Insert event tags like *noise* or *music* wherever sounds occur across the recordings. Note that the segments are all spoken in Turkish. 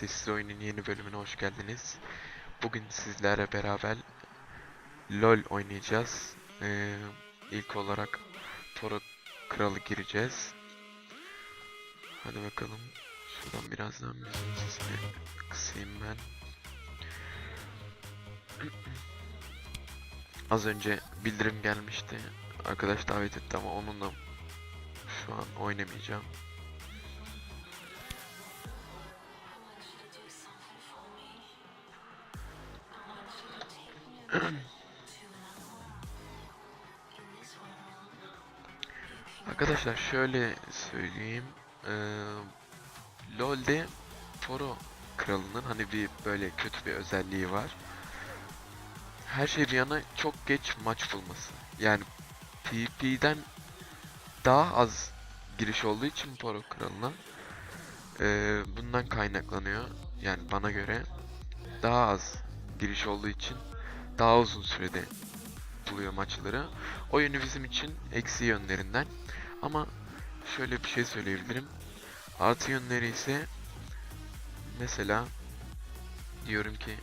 Sessiz Oyun'un yeni bölümüne hoş geldiniz. Bugün sizlerle beraber LoL oynayacağız. Ee, ilk olarak Toro Kralı gireceğiz. Hadi bakalım. Şuradan birazdan müzik sesini kısayım ben. *clears throat* Az önce bildirim gelmişti. Arkadaş davet etti ama onunla şu an oynamayacağım. Arkadaşlar şöyle söyleyeyim. Eee LoL'de Toro kralının hani bir böyle kötü bir özelliği var. Her şey bir yana çok geç maç bulması. Yani PvP'den daha az giriş olduğu için Toro kralına eee, bundan kaynaklanıyor. Yani bana göre daha az giriş olduğu için daha uzun sürede buluyor maçları. O yönü bizim için eksi yönlerinden. Ama şöyle bir şey söyleyebilirim. Artı yönleri ise mesela diyorum ki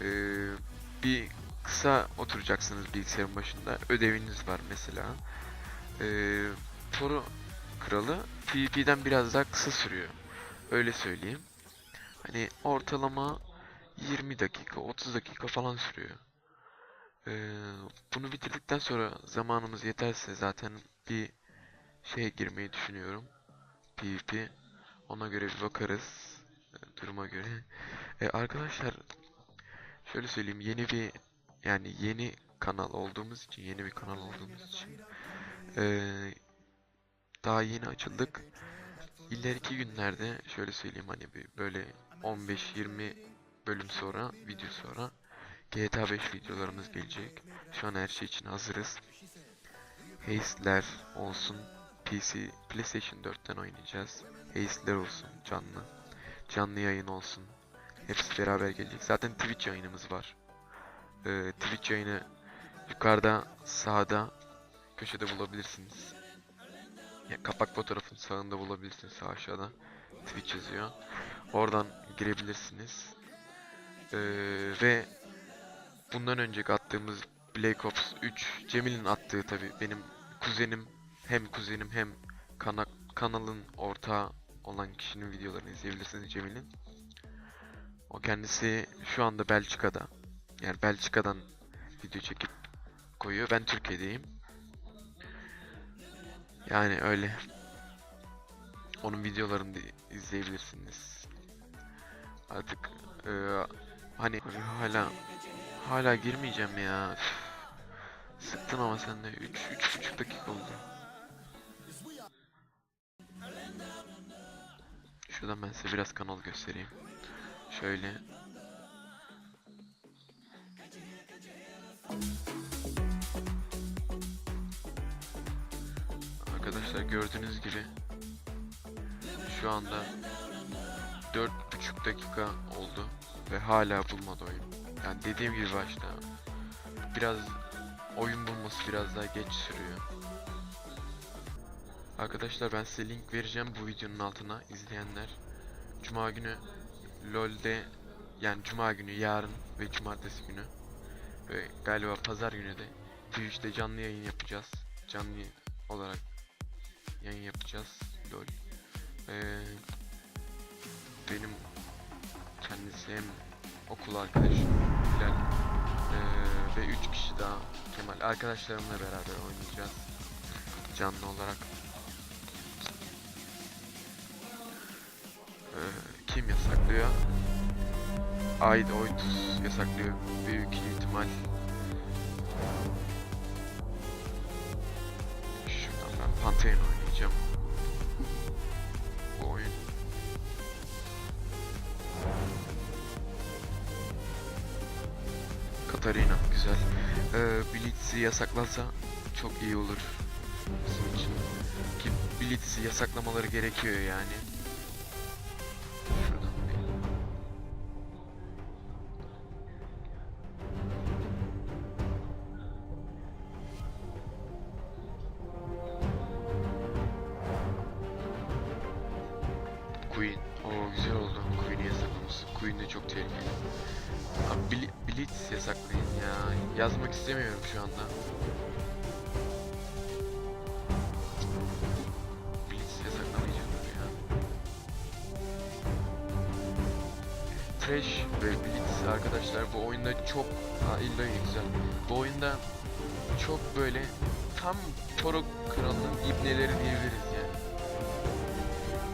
eee, bir kısa oturacaksınız bilgisayarın başında. Ödeviniz var mesela. Eee Toro kralı PvP'den biraz daha kısa sürüyor. Öyle söyleyeyim. Hani ortalama 20 dakika, 30 dakika falan sürüyor. Ee, bunu bitirdikten sonra zamanımız yeterse zaten bir şeye girmeyi düşünüyorum. PvP. Ona göre bir bakarız. e, Duruma göre. E, arkadaşlar şöyle söyleyeyim yeni bir yani yeni kanal olduğumuz için yeni bir kanal olduğumuz için e, daha yeni açıldık. İleriki günlerde şöyle söyleyeyim hani bir böyle 15-20 bölüm sonra video sonra GTA 5 videolarımız gelecek. Şu an her şey için hazırız. Haste'ler olsun. PC, PlayStation 4'ten oynayacağız. Haste'ler olsun canlı. Canlı yayın olsun. Hepsi beraber gelecek. Zaten Twitch yayınımız var. Ee, Twitch yayını yukarıda sağda köşede bulabilirsiniz. Ya, kapak fotoğrafın sağında bulabilirsiniz sağ aşağıda. Twitch yazıyor. Oradan girebilirsiniz. Ee, ve bundan önceki attığımız Black Ops 3 Cemil'in attığı tabi benim kuzenim hem kuzenim hem kana kanalın ortağı olan kişinin videolarını izleyebilirsiniz Cemil'in. O kendisi şu anda Belçika'da. Yani Belçika'dan video çekip koyuyor. Ben Türkiye'deyim. Yani öyle. Onun videolarını da izleyebilirsiniz. Artık eee, hani hala hala girmeyeceğim ya. Sıktın ama sen de 3 üç, buçuk dakika oldu. Şuradan ben size biraz kanal göstereyim. Şöyle. Arkadaşlar gördüğünüz gibi şu anda dört buçuk dakika oldu ve hala bulmadı oyun. Yani dediğim gibi başta biraz oyun bulması biraz daha geç sürüyor. Arkadaşlar ben size link vereceğim bu videonun altına izleyenler. Cuma günü LoL'de yani Cuma günü yarın ve Cumartesi günü ve galiba Pazar günü de Twitch'te canlı yayın yapacağız. Canlı olarak yayın yapacağız LoL. Ee, benim kendisi hem okul arkadaşım Bilal ee, ve 3 kişi daha Kemal arkadaşlarımla beraber oynayacağız canlı olarak. Ee, kim yasaklıyor? Aid Oytus yasaklıyor büyük ihtimal. Şuradan ben Pantheon Blitz'i yasaklansa çok iyi olur bizim için. Ki Blitz'i yasaklamaları gerekiyor yani. İstemiyorum şu anda. Ya. Trash ve Blitz arkadaşlar bu oyunda çok... İlla güzel. Bu oyunda çok böyle tam Toro kralının ibneleri diyebiliriz yani.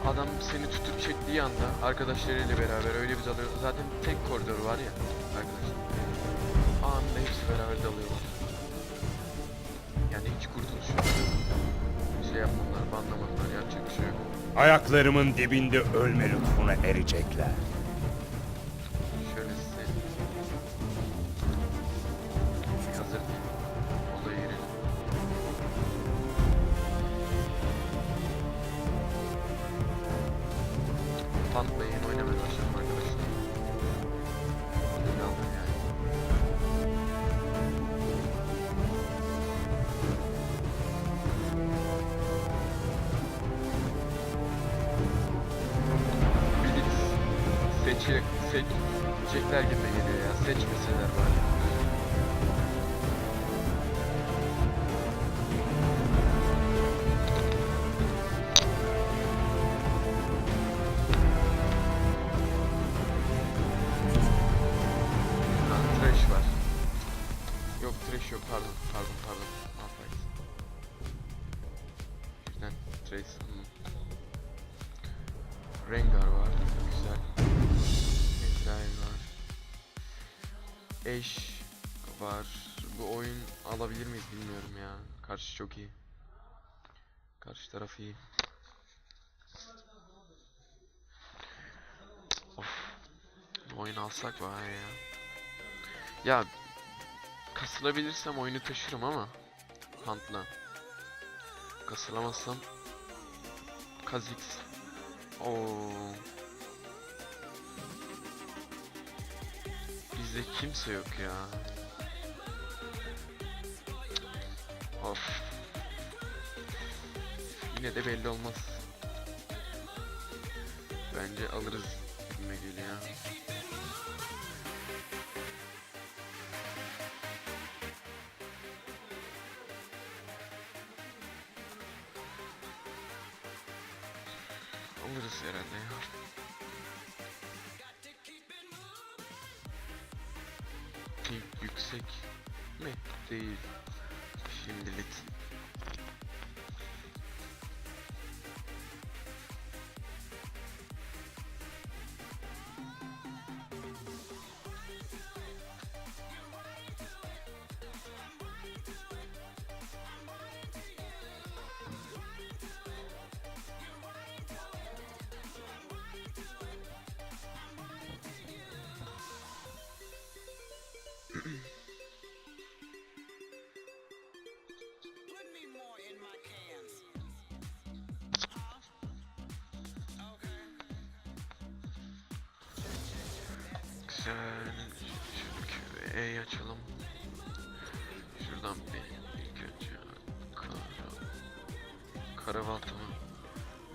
Adam seni tutup çektiği anda arkadaşlarıyla beraber öyle bir dalıyor. Zaten tek koridor var ya. Hepsi beraber dalıyorlar. Yani hiç kurtuluş yok. Şey yapmadılar, banlamadılar, yapacak bir şey yok. Ayaklarımın dibinde ölme lütfuna erecekler. Şöyle size hazır olaya girelim. Tankla yeni oynamaya başladım arkadaşlar. Seçecekler gibi geliyor ya. Seçmeseler Eş var. Bu oyun alabilir miyiz bilmiyorum ya. Karşı çok iyi. Karşı taraf iyi. Of. Oyun alsak var ya. Ya kasılabilirsem oyunu taşırım ama Hunt'la. Kasılamazsam Kha'Zix. Oo. Bizde kimse yok ya. Of. Yine de belli olmaz. Bence alırız gibime geliyor. Yüksek mi? Değil. Şimdilik. Karabalta mı?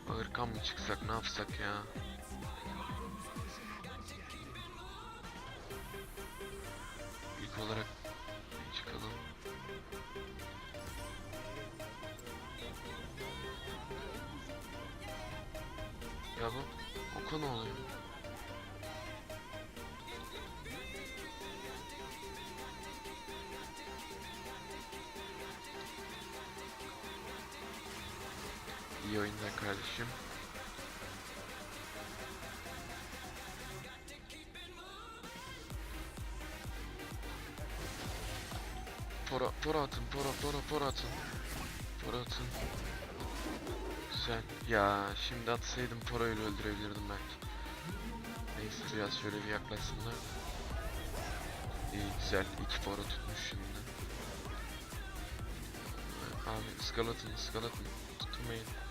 Ağırkan mı çıksak ne yapsak ya? İlk olarak İyi oyunlar kardeşim. Pora, pora atın, pora, pora, pora atın. Pora atın. Güzel. Ya şimdi atsaydım Pora'yı öldürebilirdim belki. Neyse biraz şöyle bir yaklaşsınlar. İyi güzel. iki Pora tutmuş şimdi. Abi ıskalatın, ıskalatın. Tutmayın.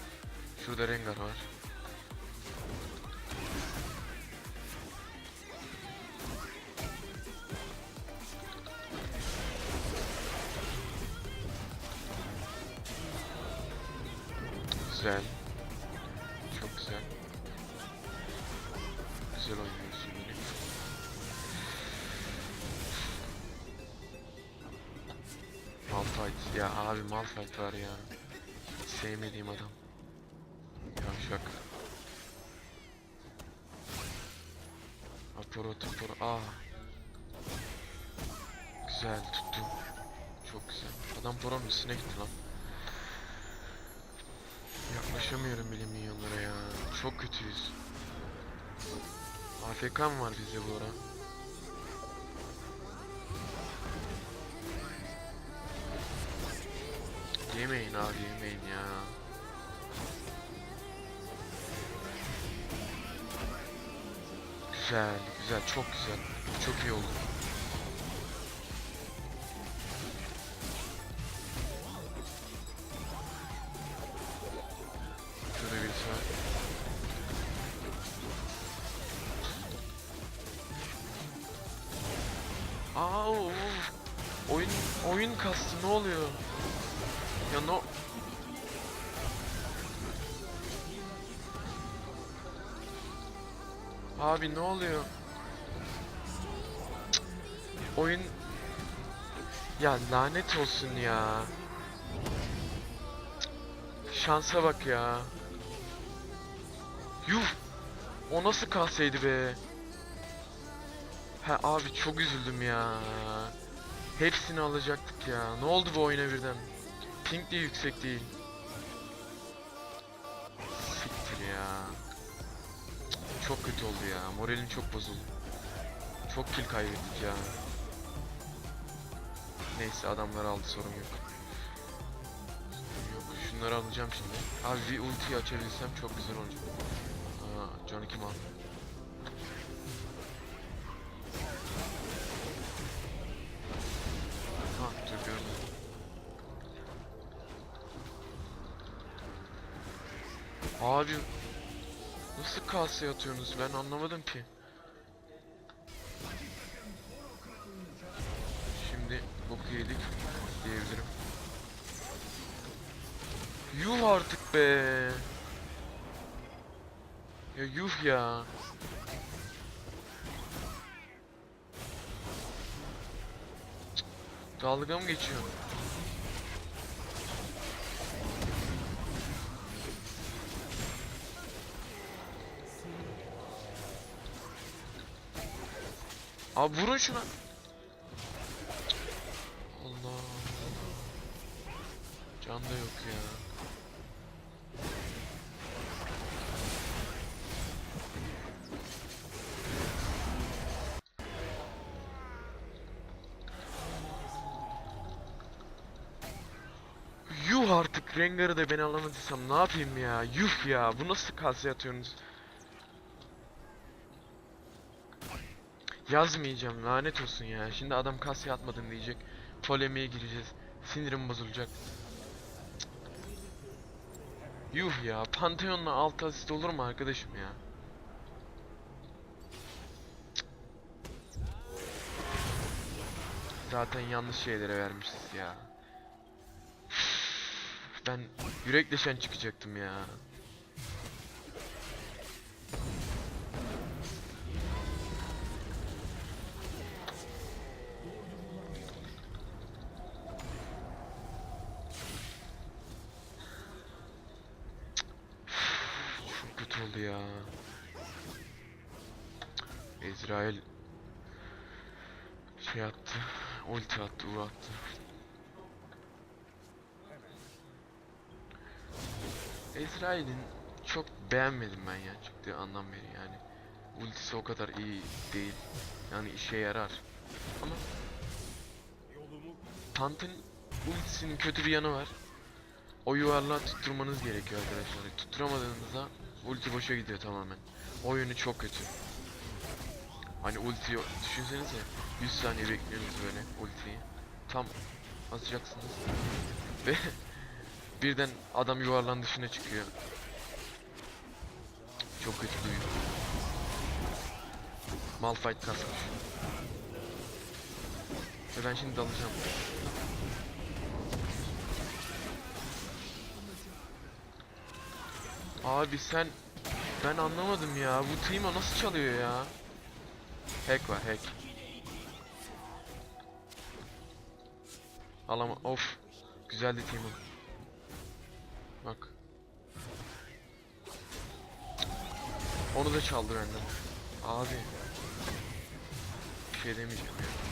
Şurada Rengar var. Üstüne gitti lan. Yaklaşamıyorum bile minyonlara ya. Çok kötüyüz. AFK mı var bizde bu ara? Yemeyin abi yemeyin ya. Güzel güzel çok güzel. Çok iyi oldu. Abi ne oluyor? Oyun Ya lanet olsun ya. Şansa bak ya. Yuh. O nasıl kalsaydı be? Ha abi çok üzüldüm ya. Hepsini alacaktık ya. Ne oldu bu oyuna birden? Ping de yüksek değil. Çok kötü oldu ya. Moralim çok bozuldu. Çok kill kaybettik ya. Neyse adamlar aldı sorun yok. Sorun Yok şunları alacağım şimdi. Abi bir ultiyi açabilsem çok güzel olacak. Aa Johnny kim aldı? Abi nasıl kasaya atıyorsunuz ben anlamadım ki. Şimdi boku yedik diyebilirim. Yuh artık be. Ya yuh ya. Dalga mı geçiyor? Abi vurun şuna. Allah Allah. Can da yok ya. Yuh artık Rengar'ı da ben alamadıysam ne yapayım ya? Yuh ya bu nasıl kalse atıyorsunuz? Yazmayacağım lanet olsun ya. Şimdi adam kasya atmadın diyecek. Polemiğe gireceğiz. Sinirim bozulacak. Cık. Yuh ya. Pantheon'la alt asist olur mu arkadaşım ya? Zaten yanlış şeylere vermişiz ya. Ben yürekleşen çıkacaktım ya. Kötü oldu ya. Ezrail şey attı. Ulti attı, U attı. Ezrail'in çok beğenmedim ben ya çıktığı andan beri yani. Ultisi o kadar iyi değil. Yani işe yarar. Ama Tant'ın ultisinin kötü bir yanı var. O yuvarlağı tutturmanız gerekiyor arkadaşlar. Tutturamadığınızda ulti boşa gidiyor tamamen. O yönü çok kötü. Hani ulti düşünsenize 100 saniye bekliyorsunuz böyle ultiyi. Tam atacaksınız. Ve *laughs* birden adam yuvarlan dışına çıkıyor. Çok kötü duyuyor. Malphite kasmış. Ve ben şimdi dalacağım. Abi sen ben anlamadım ya. Bu Timo nasıl çalıyor ya? Hack var hack. Alama of. Güzeldi Timo. Bak. Onu da çaldı benden. Abi. Bir şey demeyeceğim ya.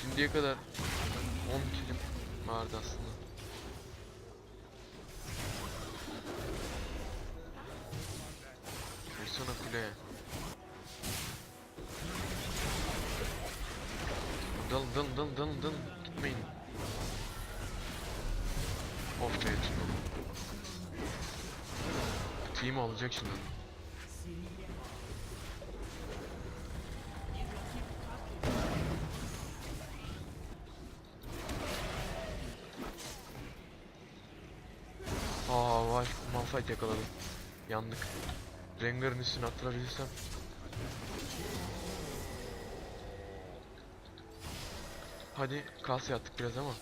Şimdiye kadar 10 kilim vardı aslında. Vursana kuleye. Dalın dalın dalın dalın dalın. Gitmeyin. Of be Timo. Timo alacak şimdi. Aa vay Malphite yakaladım. Yandık. Rengar'ın üstüne attırabilsem. Hadi kas yattık biraz ama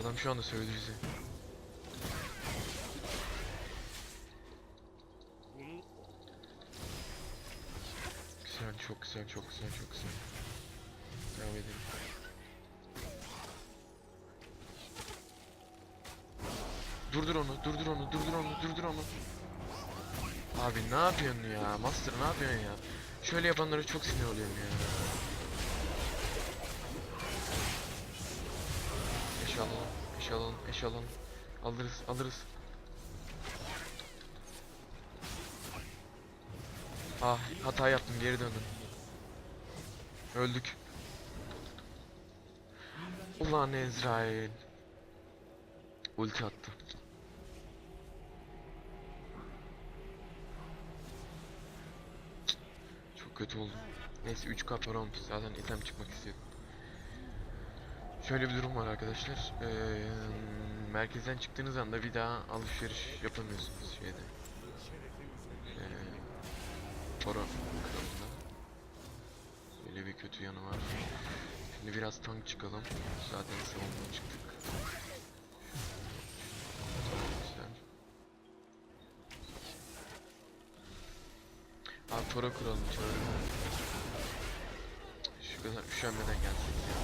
adam şu anda sövdü bizi. Güzel, çok güzel, çok güzel, çok güzel. Devam edelim. Durdur onu, durdur onu, durdur onu, durdur onu. Abi ne yapıyorsun ya? Master ne yapıyorsun ya? Şöyle yapanlara çok sinir oluyorum ya. Eş alalım, eş alalım, eş alalım. Alırız, alırız. Ah, hata yaptım, geri döndüm. Öldük. Ulan Ezrail. Ulti attı. Kötü oldum. Neyse 3k para olmuş. Zaten item çıkmak istiyordum. Şöyle bir durum var arkadaşlar. Ee, merkezden çıktığınız anda bir daha alışveriş yapamıyorsunuz şeyde. Ee, Toro kralında. Böyle bir kötü yanı var. Şimdi biraz tank çıkalım. Zaten savunma çıktık. Toro kuralım çağırın. Şu kadar üşenmeden gelsek ya.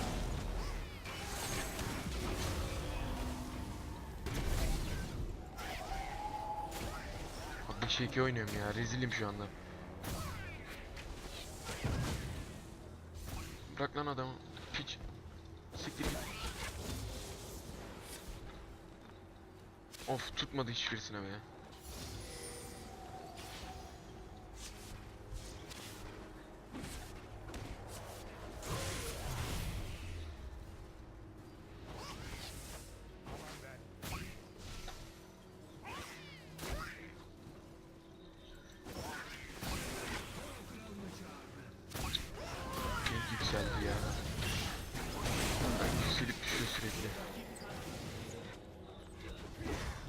Abi 5'e 2 oynuyorum ya. Rezilim şu anda. Bırak lan adamı. Piç. Siktir git. Of tutmadı hiçbirisine be. Çok Düşüyor sürekli.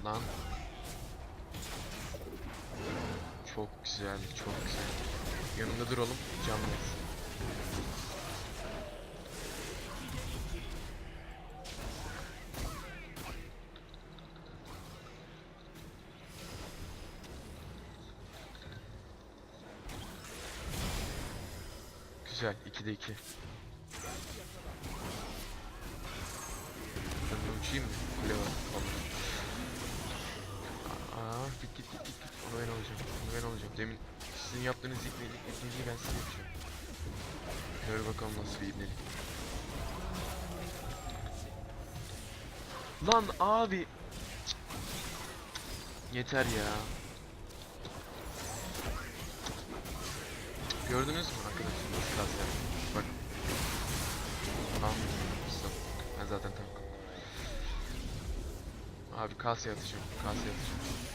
Lan. Çok güzel, çok güzel. Yanında duralım, canlıyız. Güzel, 2'de 2. Lan abi. Yeter ya. Gördünüz mü arkadaşlar nasıl kas yaptım? Bak. Stop. Ben zaten tankım. Abi kas yatacağım. Kas yatacağım.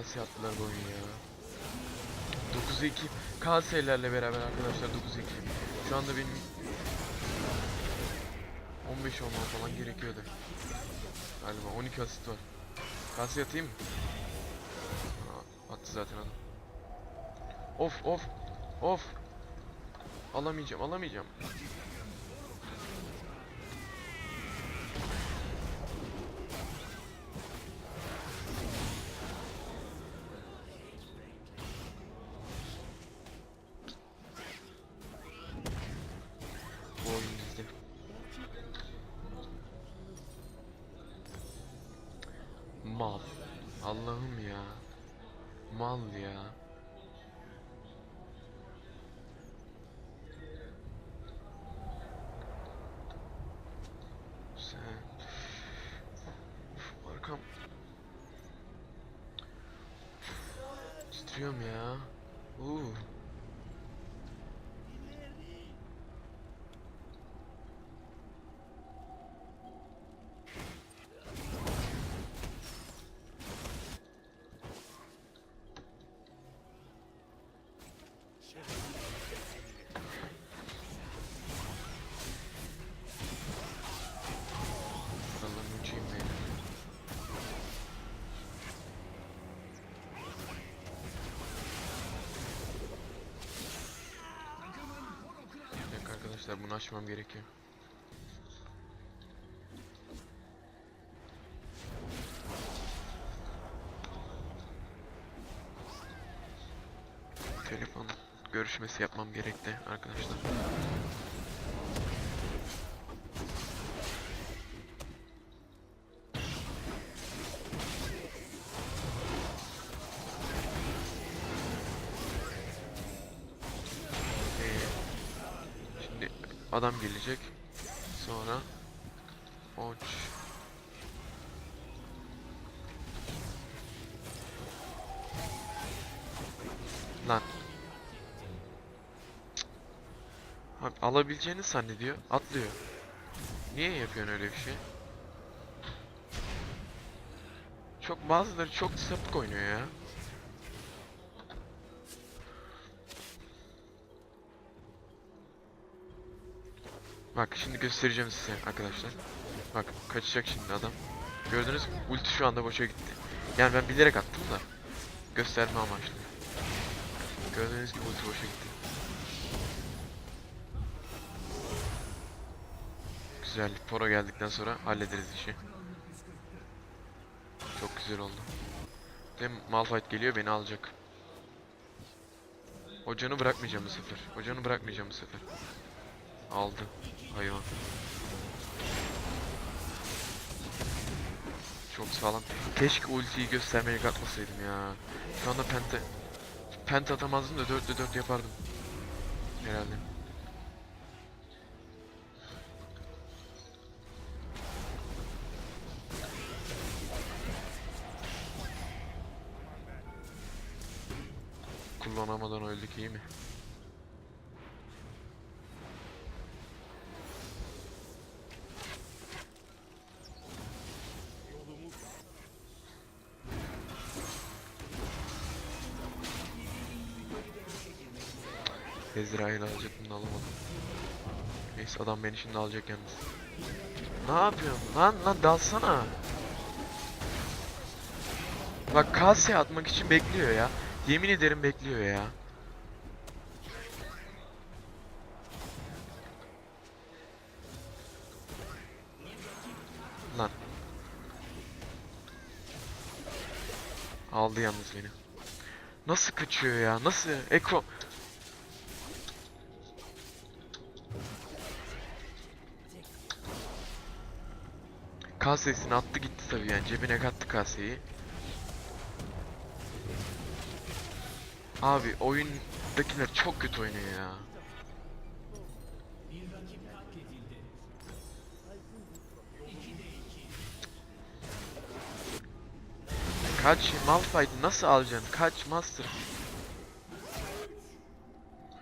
Kas yaptılar bu oyunu ya. 9-2 KS'lerle beraber arkadaşlar 9-2 Şu anda benim 15 olmam falan gerekiyordu Galiba 12 asist var KS atayım mı? Attı zaten adam Of of of. Alamayacağım alamayacağım. Arkadaşlar bunu açmam gerekiyor. Telefon görüşmesi yapmam gerekti arkadaşlar. Adam gelecek. Sonra Oç. Lan. Abi alabileceğini zannediyor. Atlıyor. Niye yapıyorsun öyle bir şey? Çok bazıları çok sapık oynuyor ya. Bak şimdi göstereceğim size arkadaşlar. Bak kaçacak şimdi adam. Gördünüz mü? Ulti şu anda boşa gitti. Yani ben bilerek attım da. Gösterme amaçlı. Gördüğünüz gibi ulti boşa gitti. Güzel. Poro geldikten sonra hallederiz işi. Çok güzel oldu. Ve Malphite geliyor beni alacak. Hocanı bırakmayacağım bu sefer. Hocanı bırakmayacağım bu sefer. Aldı. Hayvan. Çok sağlam. Keşke ultiyi göstermeye kalkmasaydım ya. Şu anda pente pente atamazdım da 4'te 4 yapardım. Herhalde. Kullanamadan öldük iyi mi? Ezrail alacaktım da alamadım. Neyse adam beni şimdi alacak yalnız. Ne yapıyorsun lan lan dalsana. Bak kase atmak için bekliyor ya. Yemin ederim bekliyor ya. Lan. Aldı yalnız beni. Nasıl kaçıyor ya? Nasıl? Eko Kasesini attı gitti tabii yani cebine kattı kaseyi. Abi oyundakiler çok kötü oynuyor ya. Kaç Malphite nasıl alacaksın? Kaç Master?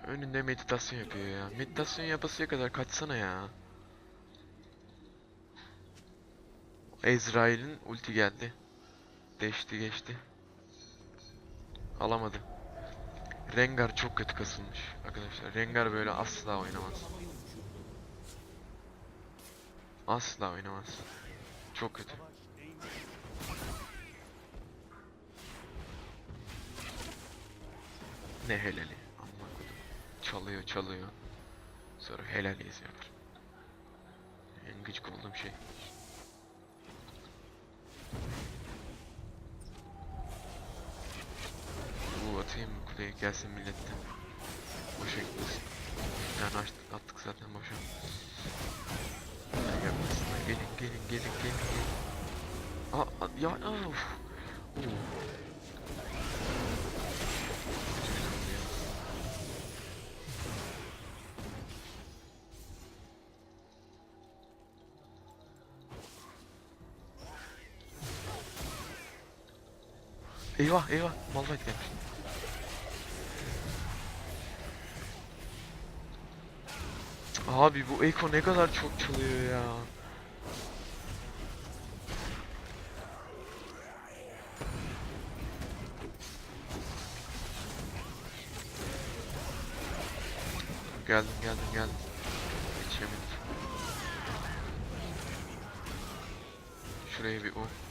Önünde meditasyon yapıyor ya. Meditasyon yapasıya kadar kaçsana ya. Ezrail'in ulti geldi. Geçti geçti. Alamadı. Rengar çok kötü kasılmış arkadaşlar. Rengar böyle asla oynamaz. Asla oynamaz. Çok kötü. Ne helali? Amma kodum. Çalıyor çalıyor. Sonra helal yazıyorlar. En gıcık olduğum şey. Bu atayım kuleye gelsin milletten. Boşa gitmesin. Yani açtık, attık zaten boşa. Yani yapmasınlar. Gelin gelin gelin gelin gelin. Aa, ya aa, of. Oo. Eyvah eyvah Malphite gelmiş. Abi bu Eko ne kadar çok çalıyor ya. Geldim geldim geldim. Geçemedim. Şuraya bir U.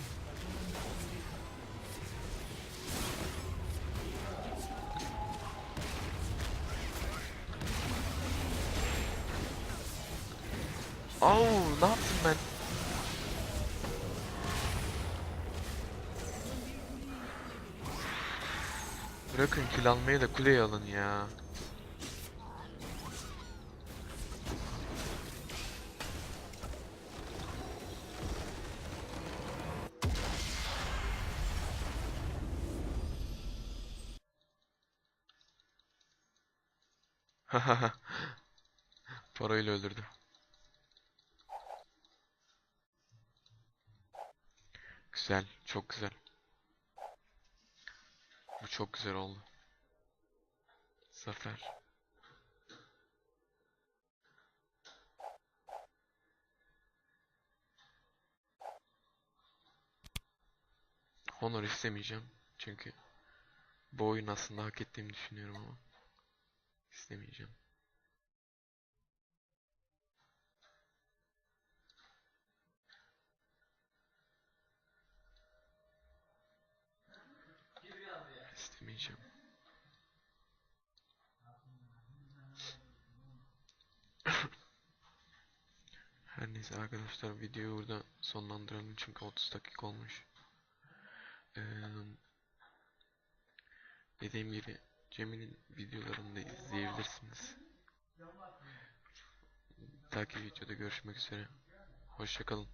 Au ne yaptım ben? Bırakın kill almayı da kuleyi alın ya. Parayla öldürdü. Güzel, çok güzel. Bu çok güzel oldu. Zafer. Honor istemeyeceğim. Çünkü bu oyun aslında hak ettiğimi düşünüyorum ama istemeyeceğim. Her neyse arkadaşlar videoyu burada sonlandıralım çünkü 30 dakika olmuş. Ee, dediğim gibi Cemil'in videolarını da izleyebilirsiniz. Dahaki videoda görüşmek üzere. Hoşçakalın.